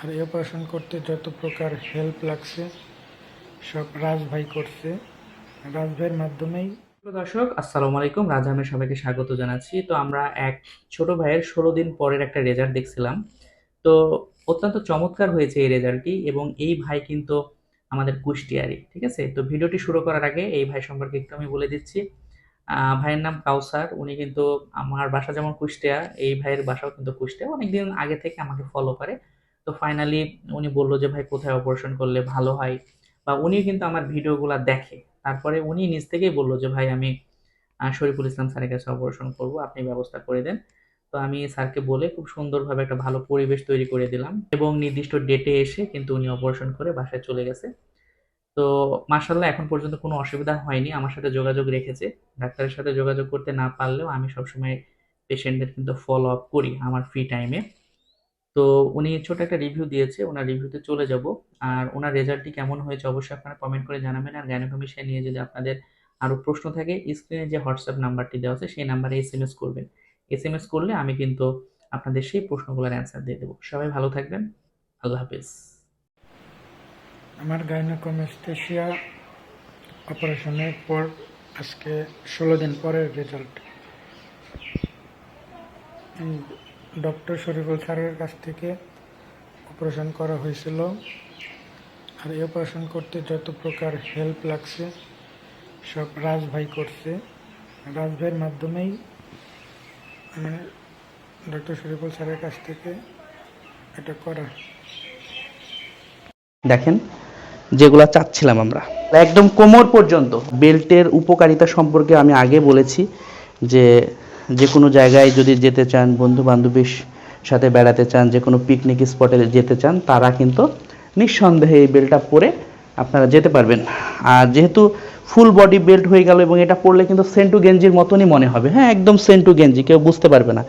আর এই অপারেশন করতে যত প্রকার হেল্প লাগছে, সব রাজ ভাই করছে। রাজ ভাইয়ের মাধ্যমেই দর্শক, আসসালামু আলাইকুম। রাজহামের সবাইকে স্বাগত জানাচ্ছি। তো আমরা এক ছোট ভাইয়ের ষোলো দিন পরের একটা রেজাল্ট দেখছিলাম। তো অত্যন্ত চমৎকার হয়েছে এই রেজাল্টটি এবং এই ভাই কিন্তু আমাদের কুষ্টিয়ারি, ঠিক আছে? তো ভিডিওটি শুরু করার আগে এই ভাই সম্পর্কে একটু আমি বলে দিচ্ছি। ভাইয়ের নাম কাউসার। উনি কিন্তু আমার বাসা যেমন কুষ্টিয়া, এই ভাইয়ের বাসাও কিন্তু কুষ্টিয়া। অনেকদিন আগে থেকে আমাকে ফলো করে। তো ফাইনালি উনি বলল যে, ভাই, কোথায় অপারেশন করলে ভালো হয়? বা উনি কিন্তু আমার ভিডিওগুলো দেখে। তারপরে উনি নিজ থেকেই বলল যে, ভাই, আমি শরীফুল ইসলাম স্যারের কাছে অপারেশন করব, আপনি ব্যবস্থা করে দেন। তো আমি স্যারকে বলে খুব সুন্দরভাবে একটা ভালো পরিবেশ তৈরি করে দিলাম এবং নির্দিষ্ট ডেটে এসে কিন্তু উনি অপারেশন করে বাসায় চলে গেছে। তো মার্শাল্লাহ এখন পর্যন্ত কোনো অসুবিধা হয়নি। আমার সাথে যোগাযোগ রেখেছে। ডাক্তারের সাথে যোগাযোগ করতে না পারলেও আমি সবসময় পেশেন্টদের কিন্তু ফলো আপ করি আমার ফ্রি টাইমে তো উনি ছোট একটা রিভিউ দিয়েছে, ওনার রিভিউতে চলে যাব। আর ওনার রেজাল্টটি কেমন হয়েছে অবশ্যই আপনারা কমেন্ট করে জানাবেন। আর গাইনোকমিশন নিয়ে যদি আপনাদের আরও প্রশ্ন থাকে স্ক্রিনে যে হোয়াটসঅ্যাপ নাম্বারটি দেওয়া আছে, সেই নাম্বারে এস এম এস করবেন। এস এম এস করলে আমি কিন্তু আপনাদের সেই প্রশ্নগুলোর অ্যান্সার দিয়ে দেবো। সবাই ভালো থাকবেন। আল্লাহ হাফিজ। আমার গাইনোকমেস্টেশিয়া অপারেশনের পর আজকে ষোলো দিন পরের রেজাল্ট ডক্টর শরীফুল স্যারের কাছ থেকে অপারেশন করা হয়েছিল। আর এই অপারেশন করতে যত প্রকার হেল্প লাগছে, সব রাজ ভাই করছে। রাজ ভাইয়ের মাধ্যমেই মানে ডক্টর শরীফুল স্যারের কাছ থেকে এটা করা। দেখেন, যেগুলো চাচ্ছিলাম আমরা। একদম কোমর পর্যন্ত। বেল্টের উপকারিতা সম্পর্কে আমি আগে বলেছি যে যে কোনো জায়গায় যদি যেতে চান বন্ধু বান্ধবীর সাথে বেড়াতে চান যে কোনো পিকনিক স্পটে যেতে চান, তারা কিন্তু নিঃসন্দেহে এই বেল্টটা পরে আপনারা যেতে পারবেন। আর যেহেতু ফুল বডি বেল্ট হয়ে গেল এবং এটা পরলে কিন্তু সেন্টু গেঞ্জির মতনই মনে হবে। হ্যাঁ একদম সেন্টু গেঞ্জি কেউ বুঝতে পারবে না।